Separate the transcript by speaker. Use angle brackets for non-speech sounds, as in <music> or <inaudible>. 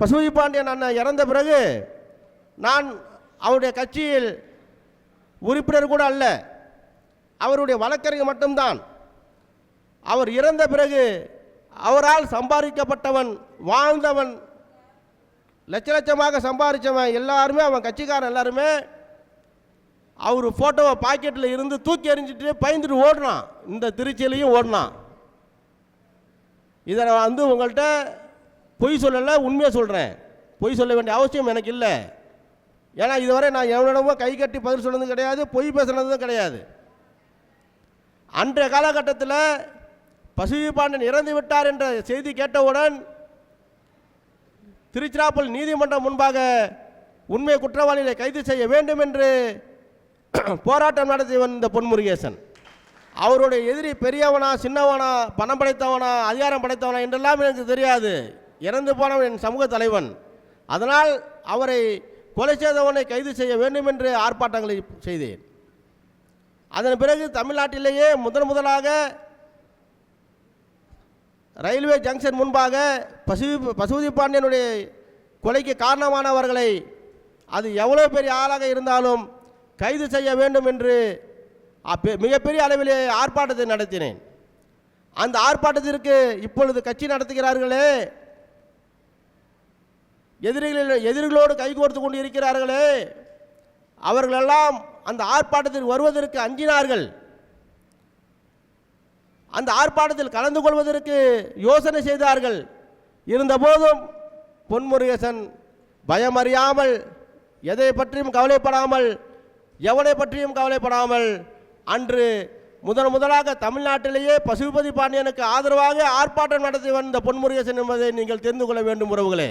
Speaker 1: பசுபதி பாண்டியன் அண்ணன் இறந்த பிறகு நான் அவருடைய கட்சியில் உறுப்பினர் கூட அல்ல. அவருடைய வழக்கறிஞர் மட்டும்தான். அவர் இறந்த பிறகு அவரால் சம்பாதிக்கப்பட்டவன் வாழ்ந்தவன் லட்ச லட்சமாக சம்பாதிச்சவன் எல்லாருமே அவன் கட்சிக்காரன் எல்லாருமே அவர் ஃபோட்டோவை பாக்கெட்டில் இருந்து தூக்கி எறிஞ்சிட்டு பயந்துட்டு ஓடினான் இந்த திருச்சியிலையும் ஓடினான். இதை வந்து உங்கள்கிட்ட பொய் சொல்லலை உண்மையை சொல்கிறேன் பொய் சொல்ல வேண்டிய அவசியம் எனக்கு இல்லை. ஏன்னா இதுவரை நான் எவனிடமும் கை கட்டி பதில் சொன்னதும் கிடையாது பொய் பேசுனதும் கிடையாது. அன்றைய காலகட்டத்தில் பசுவி பாண்டன் இறந்து விட்டார் என்ற செய்தி கேட்டவுடன் திருச்சிராப்பள்ளி நீதிமன்றம் முன்பாக உண்மை குற்றவாளிகளை கைது செய்ய வேண்டும் என்று <clears throat> போராட்டம் நடத்தி வந்த பொன்முருகேசன் அவருடைய எதிரி பெரியவனா சின்னவனா பணம் படைத்தவனா அதிகாரம் படைத்தவனா என்றெல்லாம் எனக்கு தெரியாது. இறந்து போனவன் என் சமூக தலைவன். அதனால் அவரை கொலை செய்தவனை கைது செய்ய வேண்டும் என்று ஆர்ப்பாட்டங்களை செய்தேன். அதன் பிறகு தமிழ்நாட்டிலேயே முதன் முதலாக ரயில்வே ஜங்ஷன் முன்பாக பசு பசுபதி பாண்டியனுடைய கொலைக்கு காரணமானவர்களை அது எவ்வளோ பெரிய ஆளாக இருந்தாலும் கைது செய்ய வேண்டும் என்று மிகப்பெரிய அளவிலே ஆர்ப்பாட்டத்தை நடத்தினேன். அந்த ஆர்ப்பாட்டத்திற்கு இப்பொழுது கட்சி நடத்துகிறார்களே எதிரிகளில் எதிரிகளோடு கைகோர்த்து கொண்டு இருக்கிறார்களே அவர்களெல்லாம் அந்த ஆர்ப்பாட்டத்தில் வருவதற்கு அஞ்சினார்கள். அந்த ஆர்ப்பாட்டத்தில் கலந்து கொள்வதற்கு யோசனை செய்தார்கள். இருந்தபோதும் பொன்முருகேசன் பயமறியாமல் எதை பற்றியும் கவலைப்படாமல் எவனை பற்றியும் கவலைப்படாமல் அன்று முதன் முதலாக தமிழ்நாட்டிலேயே பசுபதி பாண்டியனுக்கு ஆதரவாக ஆர்ப்பாட்டம் நடத்தி வந்த பொன்முருகேசன் என்பதை நீங்கள் தெரிந்து கொள்ள வேண்டும் உறவுகளே.